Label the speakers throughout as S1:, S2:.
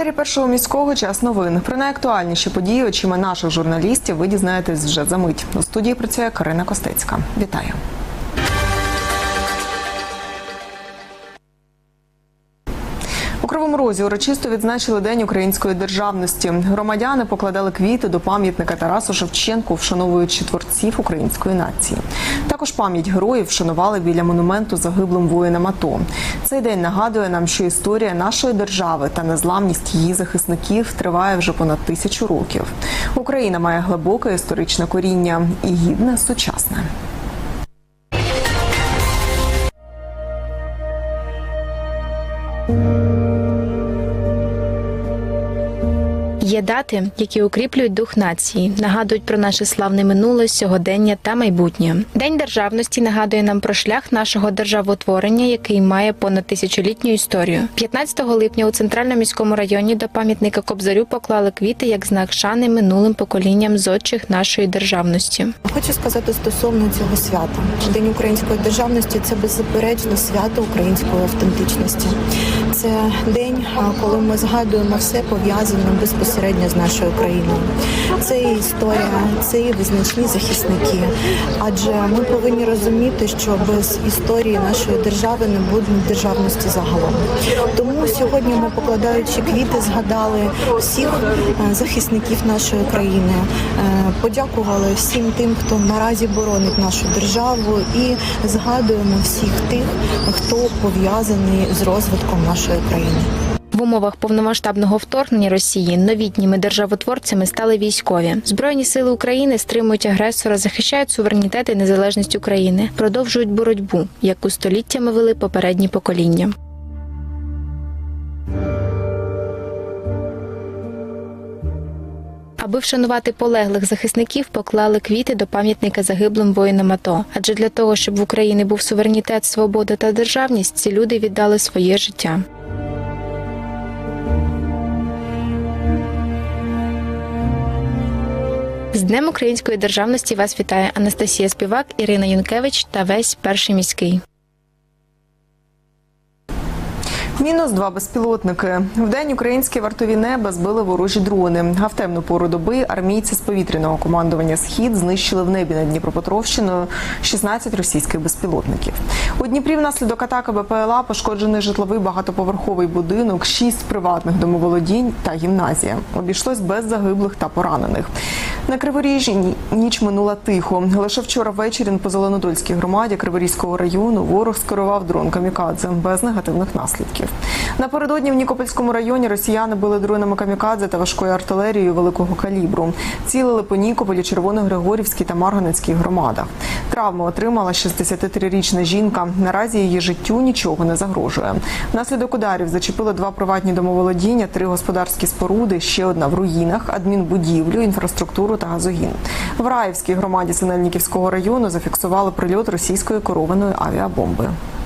S1: етері першого міського час новин. Про найактуальніші події очима наших журналістів ви дізнаєтесь вже за мить. У студії працює Карина Костецька. Вітаю. Розі урочисто відзначили День української державності. Громадяни покладали квіти до пам'ятника Тарасу Шевченку, вшановуючи творців української нації. Також пам'ять героїв вшанували біля монументу загиблим воїнам АТО. Цей день нагадує нам, що історія нашої держави та незламність її захисників триває вже понад тисячу років. Україна має глибоке історичне коріння і гідне сучасне.
S2: Дати, які укріплюють дух нації, нагадують про наше славне минуле, сьогодення та майбутнє. День державності нагадує нам про шлях нашого державотворення, який має понад тисячолітню історію. 15 липня у центральному міському районі до пам'ятника Кобзарю поклали квіти як знак шани минулим поколінням зодчих нашої державності.
S3: Хочу сказати стосовно цього свята. День української державності це беззаперечно свято української автентичності. Це день, коли ми згадуємо все пов'язане безпосередньо з нашою країною. Це і історія, це і визначні захисники. Адже ми повинні розуміти, що без історії нашої держави не буде державності загалом. Тому сьогодні ми, покладаючи квіти, згадали всіх е, захисників нашої країни, е, подякували всім тим, хто наразі боронить нашу державу, і згадуємо всіх тих, хто пов'язаний з розвитком нашої країни.
S2: В умовах повномасштабного вторгнення Росії новітніми державотворцями стали військові. Збройні сили України стримують агресора, захищають суверенітет і незалежність України, продовжують боротьбу, яку століттями вели попередні покоління. Аби вшанувати полеглих захисників, поклали квіти до пам'ятника загиблим воїнам АТО. Адже для того, щоб в Україні був суверенітет, свобода та державність, ці люди віддали своє життя. З Днем української державності вас вітає Анастасія Співак, Ірина Юнкевич та весь перший міський.
S1: Мінус два безпілотники. Вдень українські вартові неба збили ворожі дрони. А в темну пору доби армійці з повітряного командування Схід знищили в небі над Дніпропетровщиною 16 російських безпілотників. У Дніпрі внаслідок атаки БПЛА пошкоджений житловий багатоповерховий будинок, 6 приватних домоволодінь та гімназія. Обійшлось без загиблих та поранених. На Криворіжжі ніч минула тихо. Лише вчора ввечері по Зеленодольській громаді Криворізького району ворог скерував дрон камікадзе без негативних наслідків. Напередодні в Нікопольському районі росіяни били дронами камікадзе та важкою артилерією великого калібру. Цілили по Нікополі, Червоногригорівській та Марганецькій громадах. Травму отримала 63-річна жінка. Наразі її життю нічого не загрожує. Внаслідок ударів зачепили два приватні домоволодіння, три господарські споруди, ще одна в руїнах, адмінбудівлю, інфраструктуру та газогін. В Раївській громаді Синельниківського району зафіксували прильот російської керованої авіабомби. –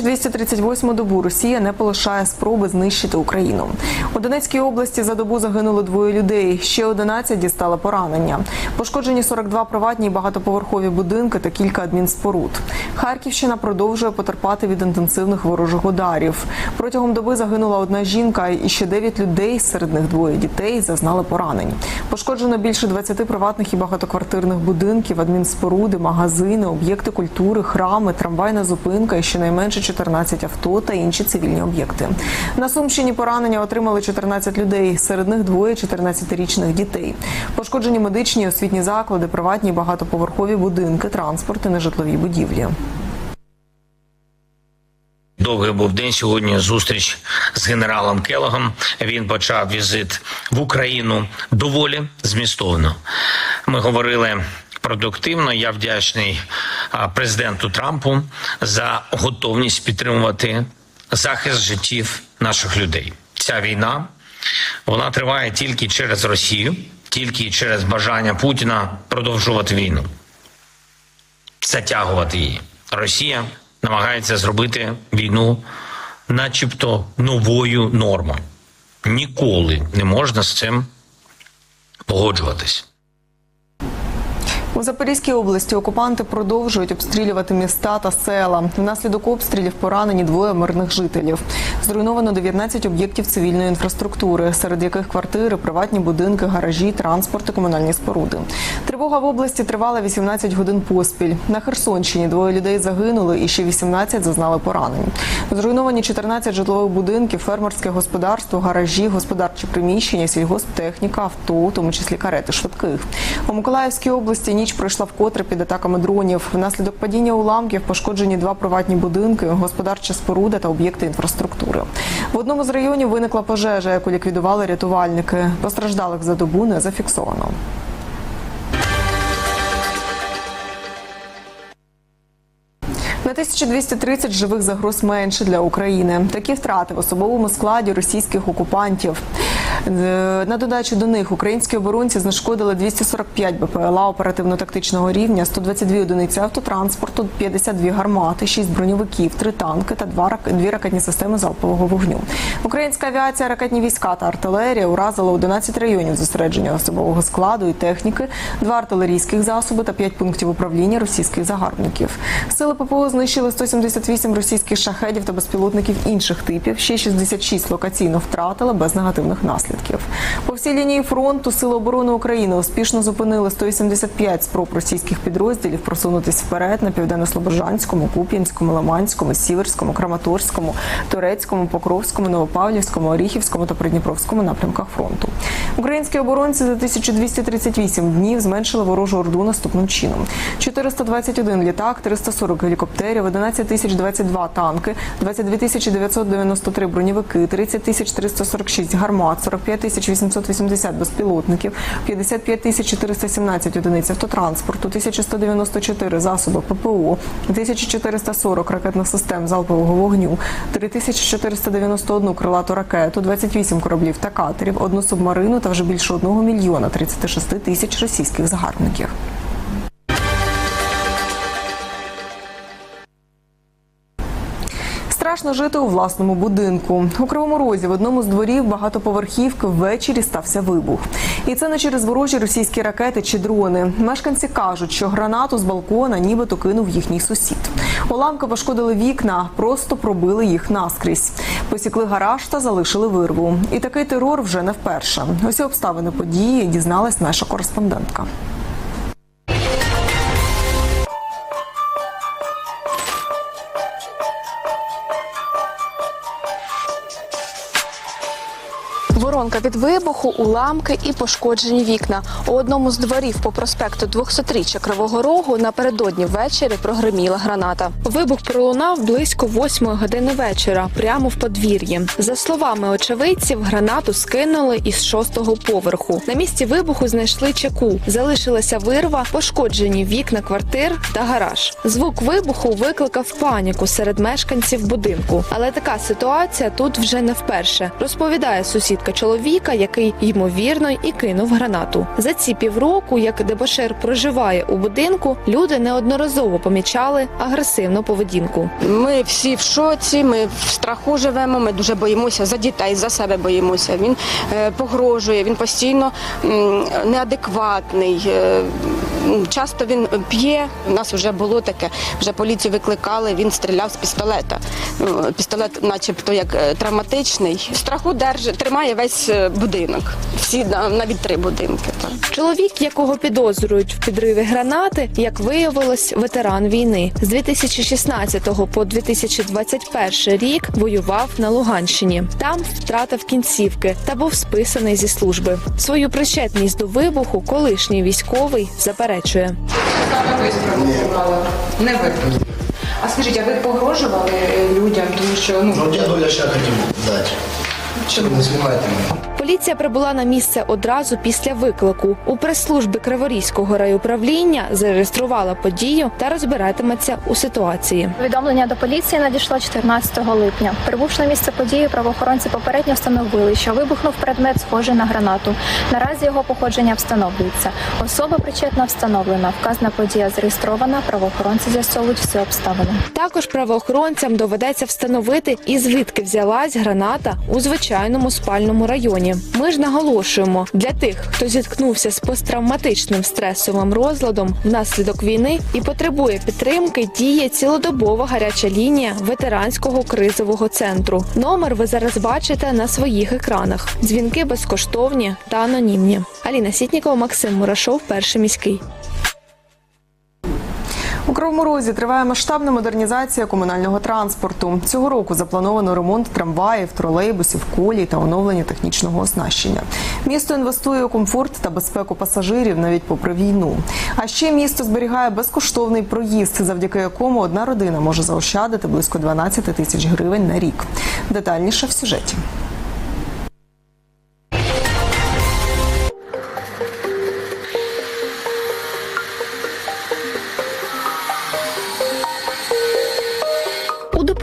S1: 1238 добу Росія не полишає спроби знищити Україну. У Донецькій області за добу загинуло двоє людей. Ще 11 дістали поранення. Пошкоджені 42 приватні багатоповерхові будинки та кілька адмінспоруд. Харківщина продовжує потерпати від інтенсивних ворожих ударів. Протягом доби загинула одна жінка, і ще 9 людей, серед них двоє дітей, зазнали поранень. Пошкоджено більше 20 приватних і багатоквартирних будинків, адмінспоруди, магазини, об'єкти культури, храми, трамвайна зупинка і щонайменше 14 авто та інші цивільні об'єкти. На Сумщині поранення отримали 14 людей, серед них двоє 14-річних дітей. Пошкоджені медичні освітні заклади, приватні багатоповерхові будинки, транспорт і нежитлові будівлі.
S4: Довгий був день сьогодні. Зустріч з генералом Келогом. Він почав візит в Україну доволі змістовно. Ми говорили продуктивно. Я вдячний президенту Трампу за готовність підтримувати захист життів наших людей. Ця війна вона триває тільки через Росію, тільки через бажання Путіна продовжувати війну затягувати її. Росія намагається зробити війну, начебто, новою нормою. Ніколи не можна з цим погоджуватись.
S1: У Запорізькій області окупанти продовжують обстрілювати міста та села. Внаслідок обстрілів поранені двоє мирних жителів. Зруйновано 19 об'єктів цивільної інфраструктури, серед яких квартири, приватні будинки, гаражі, транспорт і комунальні споруди. Тривога в області тривала 18 годин поспіль. На Херсонщині двоє людей загинули і ще 18 зазнали поранень. Зруйновані 14 житлових будинків, фермерське господарство, гаражі, господарчі приміщення, сільгосптехніка, авто, у тому числі карети швидких. У Миколаївській області ніч пройшла вкотре під атаками дронів. Внаслідок падіння уламків пошкоджені два приватні будинки, господарча споруда та об'єкти інфраструктури. В одному з районів виникла пожежа, яку ліквідували рятувальники. Постраждалих за добу не зафіксовано. На 1230 живих загроз менше для України. Такі втрати в особовому складі російських окупантів. Е, На додачу до них українські оборонці знешкодили 245 БПЛА оперативно-тактичного рівня, 122 одиниці автотранспорту, 52 гармати, 6 броньовиків, 3 танки та 2 рак- дві ракетні системи залпового вогню. Українська авіація, ракетні війська та артилерія уразили 11 районів зосередження особового складу і техніки, два артилерійських засоби та 5 пунктів управління російських загарбників. Сили ППО знищили 178 російських шахедів та безпілотників інших типів. Ще 66 локаційно втратили без негативних наслідків. По всій лінії фронту Сили оборони України успішно зупинили 185 спроб російських підрозділів просунутись вперед на південно-слобожанському, Куп'янському, Лиманському, Сіверському, Краматорському, Турецькому, Покровському, Новопавлівському, Оріхівському та Придніпровському напрямках фронту. Українські оборонці за 1238 днів зменшили ворожу орду наступним чином: 421 літак, 340 гелікоптерів, 11 тисяч 22 танки, 22 тисячі 993 броньовики, 30 тисяч 346 гармат, 45 тисяч 880 безпілотників, 55 тисяч 417 одиниць автотранспорту, 1194 засоби ППО, 1440 ракетних систем залпового вогню, 3491 крилату ракету, 28 кораблів та катерів, одну субмарину та вже більше 1 мільйона 36 тисяч російських загарбників. Страшно жити у власному будинку. У Кривому Розі в одному з дворів багатоповерхівки ввечері стався вибух. І це не через ворожі російські ракети чи дрони. Мешканці кажуть, що гранату з балкона нібито кинув їхній сусід. Уламки пошкодили вікна, просто пробили їх наскрізь. Посікли гараж та залишили вирву. І такий терор вже не вперше. Усі обставини події дізналась наша кореспондентка.
S5: Воронка від вибуху, уламки і пошкоджені вікна. У одному з дворів по проспекту 200-річчя Кривого Рогу напередодні ввечері прогреміла граната. Вибух пролунав близько 8 години вечора, прямо в подвір'ї. За словами очевидців, гранату скинули із шостого поверху. На місці вибуху знайшли чеку. Залишилася вирва, пошкоджені вікна квартир та гараж. Звук вибуху викликав паніку серед мешканців будинку. Але така ситуація тут вже не вперше. Розповідає сусідка чоловіка, який ймовірно і кинув гранату. За ці півроку, як дебошир проживає у будинку, люди неодноразово помічали агресивну поведінку.
S6: Ми всі в шоці, ми в страху живемо. Ми дуже боїмося за дітей, за себе боїмося. Він е, погрожує, він постійно неадекватний. Часто він п'є. У нас вже було таке. Вже поліцію викликали. Він стріляв з пістолета. Ну, Пістолет, начебто, як е, травматичний. Страху держить, тримає весь е, будинок. Всі навіть три будинки. Так.
S5: Чоловік, якого підозрюють в підриві гранати, як виявилось, ветеран війни з 2016 по 2021 рік воював на Луганщині. Там втратив кінцівки та був списаний зі служби. Свою причетність до вибуху колишній військовий заперечує.
S7: Саме ви спровокували? Не ви. А скажіть, а ви погрожували людям, тому що ну
S8: Ну, я ще хотів дати. Чому не знімаєте меня?
S5: Поліція прибула на місце одразу після виклику. У прес-службі Криворізького райуправління зареєструвала подію та розбиратиметься у ситуації.
S9: Повідомлення до поліції надійшло 14 липня. Прибувши на місце події, правоохоронці попередньо встановили, що вибухнув предмет, схожий на гранату. Наразі його походження встановлюється. Особа причетна встановлена. Вказана подія зареєстрована. Правоохоронці з'ясовують всі обставини.
S5: Також правоохоронцям доведеться встановити, і звідки взялась граната у звичайному спальному районі. Ми ж наголошуємо для тих, хто зіткнувся з посттравматичним стресовим розладом внаслідок війни і потребує підтримки, діє цілодобова гаряча лінія ветеранського кризового центру. Номер ви зараз бачите на своїх екранах. Дзвінки безкоштовні та анонімні. Аліна Сітнікова, Максим Мурашов, перший міський.
S1: Кривому Розі триває масштабна модернізація комунального транспорту. Цього року заплановано ремонт трамваїв, тролейбусів, колій та оновлення технічного оснащення. Місто інвестує у комфорт та безпеку пасажирів навіть попри війну. А ще місто зберігає безкоштовний проїзд, завдяки якому одна родина може заощадити близько 12 тисяч гривень на рік. Детальніше в сюжеті.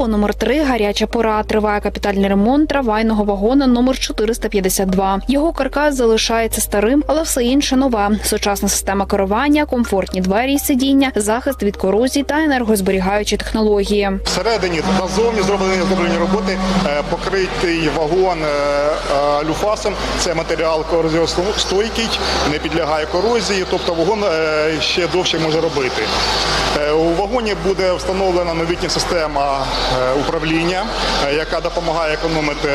S10: Депо номер 3 гаряча пора. Триває капітальний ремонт трамвайного вагона номер 452. Його каркас залишається старим, але все інше нове. Сучасна система керування, комфортні двері і сидіння, захист від корозії та енергозберігаючі технології.
S11: Всередині назовні зроблені зроблені роботи, е, покритий вагон е, е, люфасом. Це матеріал корозіостойкий, не підлягає корозії, тобто вагон ще довше може робити. У вагоні буде встановлена новітня система управління, е, яка допомагає економити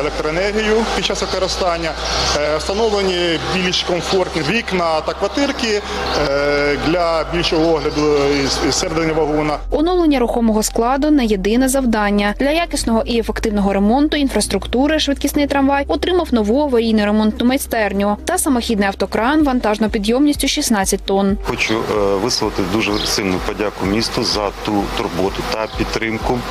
S11: електроенергію під час використання. Е, Встановлені більш комфортні вікна та квартирки е, для більшого огляду із- із середини вагона.
S10: Оновлення рухомого складу не єдине завдання для якісного і ефективного ремонту інфраструктури. Швидкісний трамвай отримав нову аварійну ремонтну майстерню та самохідний автокран вантажною підйомністю 16 тонн.
S12: Хочу е, висловити дуже сильну подяку місту за ту турботу та підтримку.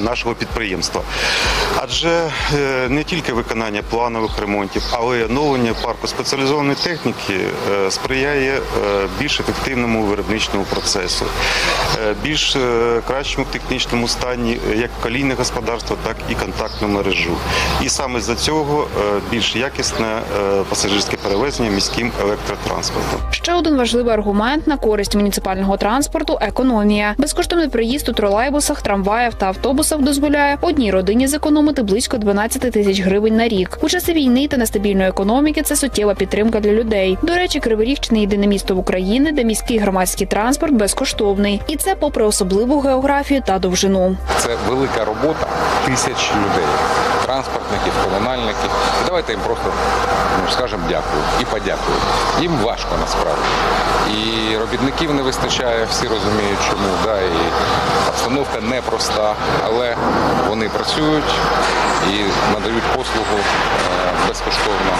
S12: Нашого підприємства, адже е, не тільки виконання планових ремонтів, але й оновлення парку спеціалізованої техніки е, сприяє е, більш ефективному виробничному процесу, е, більш е, кращому технічному стані е, як колійне господарство, так і контактну мережу. І саме за цього е, більш якісне е, пасажирське перевезення міським електротранспортом.
S10: Ще один важливий аргумент на користь муніципального транспорту економія. Безкоштовний проїзд у тролейбусах, трамваях та автобусах дозволяє одній родині зекономити близько 12 тисяч гривень на рік. У часи війни та нестабільної економіки це суттєва підтримка для людей. До речі, Кривий Ріг – не єдине місто в Україні, де міський громадський транспорт безкоштовний, і це попри особливу географію та довжину.
S13: Це велика робота тисяч людей, транспортників, комунальників. Давайте їм просто ну, скажемо дякую і подякуємо. Їм важко насправді. І робітників не вистачає, всі розуміють, чому. Да, і обстановка непроста, але вони працюють і надають послугу е, безкоштовно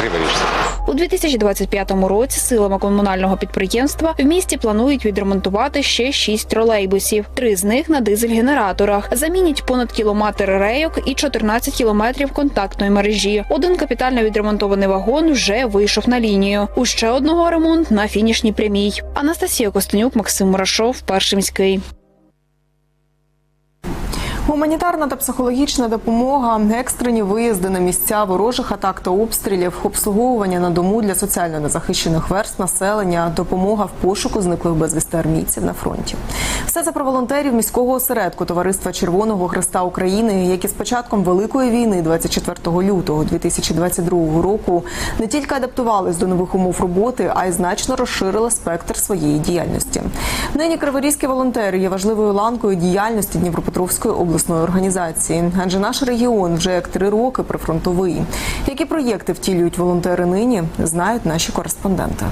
S13: криворіжцям.
S10: У 2025 році силами комунального підприємства в місті планують відремонтувати ще шість тролейбусів. Три з них на дизель-генераторах. Замінять понад кілометр рейок і 14 кілометрів контактної мережі. Один капітально відремонтований вагон вже вийшов на лінію. У ще одного ремонт на фінішній прямій. Анастасія Костенюк, Максим Мурашов, перший міський.
S1: Гуманітарна та психологічна допомога, екстрені виїзди на місця ворожих атак та обстрілів, обслуговування на дому для соціально незахищених верст населення, допомога в пошуку зниклих безвісти армійців на фронті. Все це про волонтерів міського осередку Товариства Червоного Христа України, які з початком великої війни, 24 лютого 2022 року, не тільки адаптувались до нових умов роботи, а й значно розширили спектр своєї діяльності. Нині криворізькі волонтери є важливою ланкою діяльності Дніпропетровської обласної організації, адже наш регіон вже як три роки прифронтовий. Які проєкти втілюють волонтери нині, знають наші кореспонденти.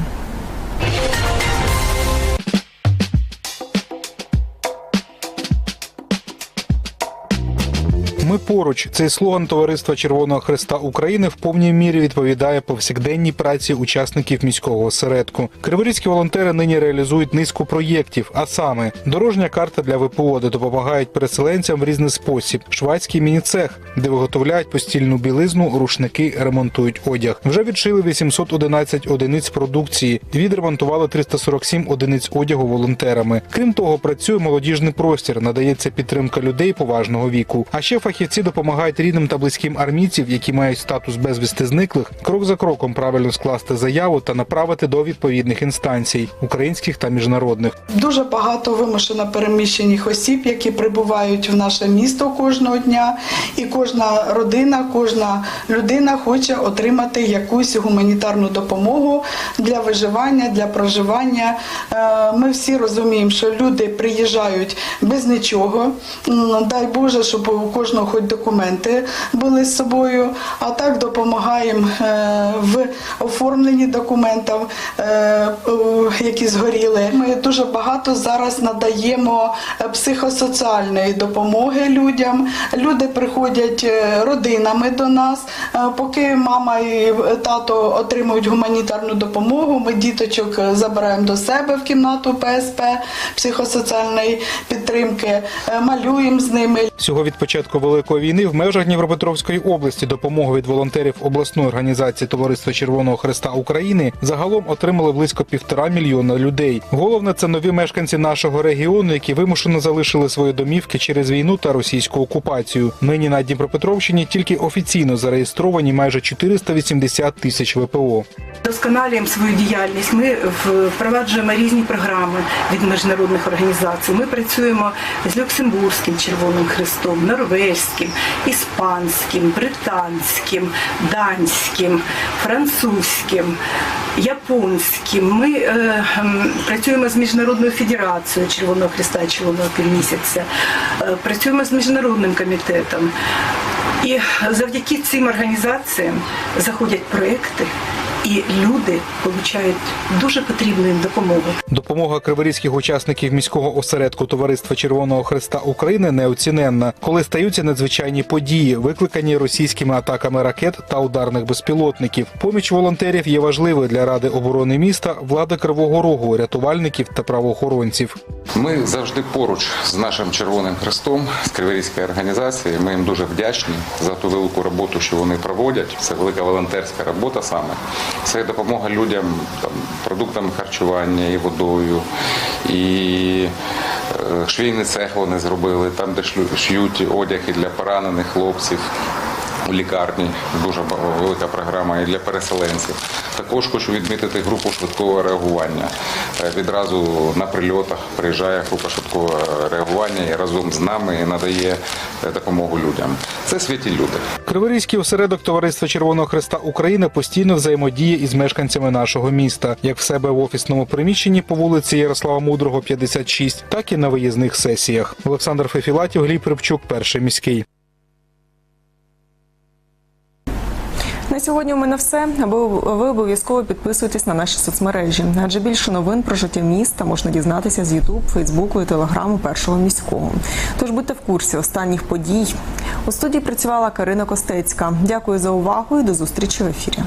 S14: Ми поруч. Цей слоган Товариства Червоного Христа України в повній мірі відповідає повсякденній праці учасників міського осередку. Криворізькі волонтери нині реалізують низку проєктів, а саме дорожня карта для ВПО, де допомагають переселенцям в різний спосіб, швадський міні-цех, де виготовляють постільну білизну, рушники, ремонтують одяг. Вже відшили 811 одиниць продукції, відремонтували 347 одиниць одягу волонтерами. Крім того, працює молодіжний простір, надається підтримка людей поважного віку. А ще фахівці фахівці допомагають рідним та близьким армійців, які мають статус безвісти зниклих, крок за кроком правильно скласти заяву та направити до відповідних інстанцій українських та міжнародних.
S15: Дуже багато вимушено переміщених осіб, які прибувають в наше місто кожного дня, і кожна родина, кожна людина хоче отримати якусь гуманітарну допомогу для виживання, для проживання. Е, Ми всі розуміємо, що люди приїжджають без нічого. Дай Боже, щоб у кожного хоч документи були з собою. А так допомагаємо е, в оформленні документів, е, які згоріли. Ми дуже багато зараз надаємо е, психосоціальної допомоги людям. Люди приходять родинами до нас. Поки мама і тато отримують гуманітарну допомогу, ми діточок забираємо до себе в кімнату ПСП психосоціальної підтримки, малюємо з ними.
S14: Всього від початку великої війни в межах Дніпропетровської області допомогу від волонтерів обласної організації Товариства Червоного Христа України загалом отримали близько півтора мільйона людей. Головне це нові мешканці нашого регіону, які вимушено залишили свої домівки через війну та російську окупацію. Нині на Дніпропетровщині тільки офіційно зареєстровані майже 480 тисяч ВПО.
S16: Досконалюємо свою діяльність. Ми впроваджуємо різні програми від міжнародних організацій. Ми працюємо з Люксембурзьким Червоним Христом, норвезьким, іспанським, британським, данським, французьким, японським. Ми е, працюємо з міжнародною федерацією Червоного Христа Червоного півмісяця, е, працюємо з міжнародним комітетом. І завдяки цим організаціям заходять проекти, і люди отримують дуже потрібну їм допомогу.
S14: Допомога криворізьких учасників міського осередку Товариства Червоного Христа України неоціненна, коли стаються надзвичайні події, викликані російськими атаками ракет та ударних безпілотників. Поміч волонтерів є важливою для ради оборони міста, влади Кривого Рогу, рятувальників та правоохоронців.
S13: Ми завжди поруч з нашим Червоним Хрестом, з Криворізькою організацією. Ми їм дуже вдячні за ту велику роботу, що вони проводять. Це велика волонтерська робота саме. Це допомога людям там, продуктами харчування і водою, і е, швійний цех вони зробили, там, де шлють шиють одяг для поранених хлопців. У лікарні дуже велика програма і для переселенців. Також хочу відмітити групу швидкого реагування. Е, Відразу на прильотах приїжджає група швидкого реагування і разом з нами надає е, допомогу людям. Це святі люди.
S14: Криворізький осередок Товариства Червоного Христа України постійно взаємодіє із мешканцями нашого міста, як в себе в офісному приміщенні по вулиці Ярослава Мудрого, 56, так і на виїзних сесіях. Олександр Фефілатів, Гліб Рибчук, перший міський.
S1: На сьогодні у мене все. Аби ви обов'язково підписуйтесь на наші соцмережі. Адже більше новин про життя міста можна дізнатися з Ютуб, Фейсбуку і Телеграму першого міського. Тож будьте в курсі останніх подій. У студії працювала Карина Костецька. Дякую за увагу і до зустрічі в ефірі.